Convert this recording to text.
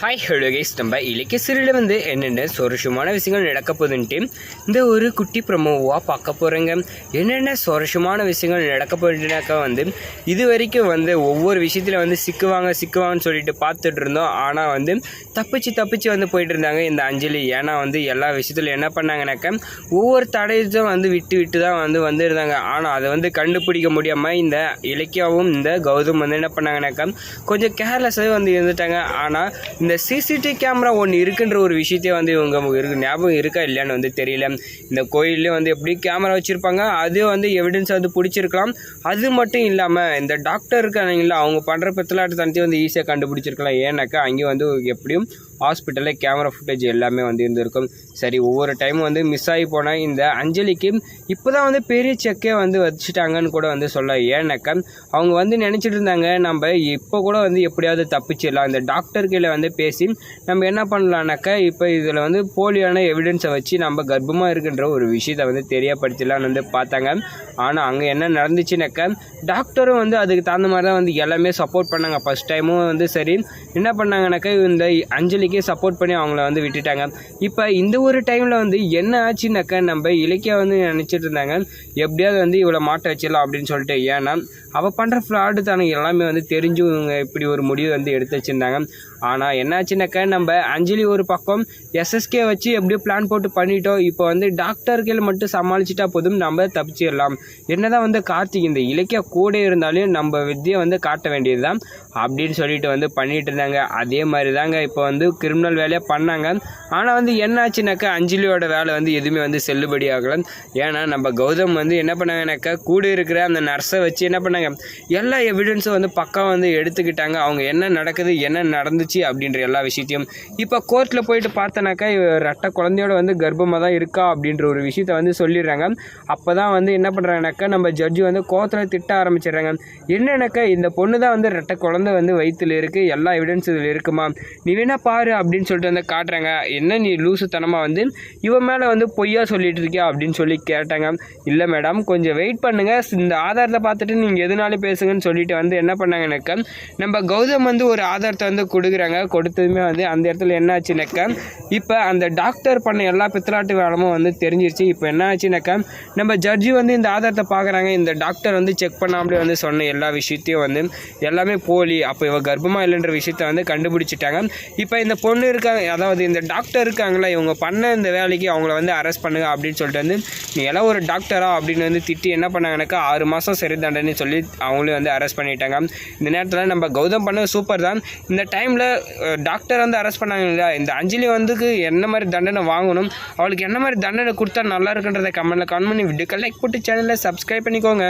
Hi hello guys நம்ம இலக்கிய சிறியில் வந்து என்னென்ன சுவாரஸ்யமான விஷயங்கள் நடக்க போகுதுன்ட்டு இந்த ஒரு குட்டி ப்ரமோவாக பார்க்க போகிறேங்க என்னென்ன சுவாரஸ்யமான விஷயங்கள் நடக்க போகுதுனாக்கா வந்து இது வரைக்கும் வந்து ஒவ்வொரு விஷயத்தில் வந்து சிக்குவாங்க சிக்குவாங்கன்னு சொல்லிட்டு பார்த்துட்டு இருந்தோம். ஆனால் வந்து தப்பிச்சு தப்பிச்சு வந்து போயிட்டு இருந்தாங்க இந்த அஞ்சலி. ஏன்னா வந்து எல்லா விஷயத்துலையும் என்ன பண்ணாங்கனாக்கா ஒவ்வொரு தடையத்தையும் வந்து விட்டு விட்டு தான் வந்து வந்திருந்தாங்க. ஆனால் அதை வந்து கண்டுபிடிக்க முடியாமல் இந்த இலக்கியாவும் இந்த கௌதம் வந்து என்ன பண்ணாங்கனாக்கா கொஞ்சம் கேர்லெஸ்ஸாகவே வந்து இருந்துட்டாங்க. ஆனால் இந்த சிசிடிவி கேமரா ஒன்று இருக்குன்ற ஒரு விஷயத்தையே வந்து இவங்க இருக்கு ஞாபகம் இருக்கா இல்லையான்னு வந்து தெரியல. இந்த கோயிலே வந்து எப்படி கேமரா வச்சுருப்பாங்க அது வந்து எவிடன்ஸ் வந்து பிடிச்சிருக்கலாம். அது மட்டும் இல்லாமல் இந்த டாக்டர் இருக்காங்களா அவங்க பண்ணுற பித்தலாட்டு தனத்தையும் வந்து ஈஸியாக கண்டுபிடிச்சிருக்கலாம். ஏன்னாக்கா அங்கேயும் வந்து எப்படியும் ஹாஸ்பிட்டலில் கேமரா ஃபுட்டேஜ் எல்லாமே வந்து இருந்திருக்கும். சரி ஒவ்வொரு டைமும் வந்து மிஸ் ஆகி போன இந்த அஞ்சலிக்கு இப்போ தான் வந்து பெரிய செக்கே வந்து வச்சுட்டாங்கன்னு கூட வந்து சொல்ல ஏன்னாக்கா அவங்க வந்து நினச்சிட்டு இருந்தாங்க நம்ம இப்போ கூட வந்து எப்படியாவது தப்பிச்சிடலாம். இந்த டாக்டர் கீழே வந்து பேசி நம்ம என்ன பண்ணலான்னாக்கா இப்போ இதில் வந்து போலியான எவிடன்ஸை வச்சு நம்ம கர்ப்பமாக இருக்கின்ற ஒரு விஷயத்தை வந்து தெரியப்படுத்தலாம்னு வந்து பார்த்தாங்க. ஆனால் அங்கே என்ன நடந்துச்சுனாக்கா டாக்டரும் வந்து அதுக்கு தகுந்த மாதிரி தான் வந்து எல்லாமே சப்போர்ட் பண்ணாங்க. ஃபஸ்ட் டைமும் வந்து சரி என்ன பண்ணாங்கனாக்கா இந்த அஞ்சலி அஞ்சலிக்கே சப்போர்ட் பண்ணி அவங்கள வந்து விட்டுட்டாங்க. இப்போ இந்த ஒரு டைமில் வந்து என்ன ஆச்சுனாக்கா நம்ம இலக்கியா வந்து நினச்சிட்டு இருந்தாங்க. எப்படியாவது வந்து இவ்வளோ மாட்ட வச்சிடலாம் அப்படின்னு சொல்லிட்டு. ஏன்னா அவள் பண்ணுற ஃப்ராடு தானே எல்லாமே வந்து தெரிஞ்சு இவங்க இப்படி ஒரு முடிவு வந்து எடுத்து வச்சுருந்தாங்க. ஆனால் என்னாச்சுனாக்கா நம்ம அஞ்சலி ஒரு பக்கம் எஸ்எஸ்கே வச்சு எப்படியோ பிளான் போட்டு பண்ணிட்டோம். இப்போ வந்து டாக்டர்கள் மட்டும் சமாளிச்சிட்டா போதும் நம்ம தப்பிச்சிடலாம். என்னதான் வந்து கார்த்திக் இந்த இலக்கிய கூட இருந்தாலும் நம்ம வித்தியை வந்து காட்ட வேண்டியது தான் அப்படின்னு சொல்லிட்டு வந்து பண்ணிட்டு இருந்தாங்க. அதே மாதிரி தாங்க இப்போ வந்து கிரிமினல் வேலையை பண்ணாங்க. ஆனால் வந்து என்னாச்சுனாக்கா அஞ்சலியோட வேலை வந்து எதுவுமே வந்து செல்லுபடி ஆகலை. ஏன்னா நம்ம கௌதம் வந்து என்ன பண்ணாங்கனாக்கா கூட இருக்கிற அந்த நர்ஸை வச்சு என்ன பண்ணாங்க எல்லா எவிடன்ஸும் வந்து பக்கம் வந்து எடுத்துக்கிட்டாங்க. அவங்க என்ன நடக்குது என்ன நடந்துச்சு அப்படின்ற எல்லா விஷயத்தையும். இப்போ கோர்ட்டில் போயிட்டு பார்த்தனாக்கா இவ ரெட்டை குழந்தையோட வந்து கர்ப்பமாக தான் இருக்கா அப்படின்ற ஒரு விஷயத்த வந்து சொல்லிடுறாங்க. அப்போ தான் வந்து என்ன பண்ணுறாங்கனாக்கா நம்ம ஜட்ஜு வந்து கோர்ட்டில் திட்ட ஆரம்பிச்சிடுறாங்க. என்னன்னாக்கா இந்த பொண்ணு தான் வந்து ரெட்டை குழந்தை வந்து வயிற்றில் இருக்குது எல்லா எவிடன்ஸ் இதில் இருக்குமா? நீ வேணா பாரு அப்படின்னு சொல்லிட்டு வந்து காட்டுறாங்க. என்ன நீ லூசுத்தனமாக வந்து இவன் மேலே வந்து பொய்யா சொல்லிட்டு இருக்கியா அப்படின்னு சொல்லி கேட்டாங்க. இல்லை மேடம் கொஞ்சம் வெயிட் பண்ணுங்க. இந்த ஆதாரத்தை பார்த்துட்டு நீங்கள் எதுனாலும் பேசுங்கன்னு சொல்லிட்டு வந்து என்ன பண்ணாங்கனாக்கா நம்ம கௌதம் வந்து ஒரு ஆதாரத்தை வந்து கொடுக்குறாங்க. கொடுத்ததுமே வந்து அந்த இடத்துல என்ன ஆச்சுனாக்கா இப்போ அந்த டாக்டர் பண்ண எல்லா பித்தலாட்டு வேலமும் வந்து தெரிஞ்சிருச்சு. இப்போ என்ன ஆச்சுனாக்கா நம்ம ஜட்ஜி வந்து இந்த ஆதாரத்தை பார்க்குறாங்க. இந்த டாக்டர் வந்து செக் பண்ணாமலே வந்து சொன்ன எல்லா விஷயத்தையும் வந்து எல்லாமே போலி அப்போ இவ கர்ப்பமாக இல்லைன்ற விஷயத்த வந்து கண்டுபிடிச்சிட்டாங்க. இப்போ இந்த பொண்ணு இருக்காங்க அதாவது இந்த டாக்டர் இருக்காங்களா இவங்க பண்ண இந்த வேலைக்கு அவங்கள வந்து அரெஸ்ட் பண்ணுங்க அப்படின்னு சொல்லிட்டு வந்து நீ எல்லாம் ஒரு டாக்டரா அப்படின்னு வந்து திட்டி என்ன பண்ணாங்கனாக்கா ஆறு மாதம் சிறை தண்டனை சொல்லி அவங்களையும் வந்து அரெஸ்ட் பண்ணிட்டாங்க. இந்த நேரத்தில் நம்ம கௌதம் பண்ண சூப்பர் தான். இந்த டைமில் டாக்டர் வந்து அரெஸ்ட் பண்ணாங்க இல்லையா? இந்த அஞ்சலி வந்துக்கு என்ன மாதிரி தண்டனை வாங்கணும்? அவளுக்கு என்ன மாதிரி தண்டனை கொடுத்தா நல்லா இருக்குன்றதை கமெண்ட்டில் கமெண்ட் பண்ணி வீடியோக்கு லைக் போட்டு சேனலை சப்ஸ்கிரைப் பண்ணிக்கோங்க.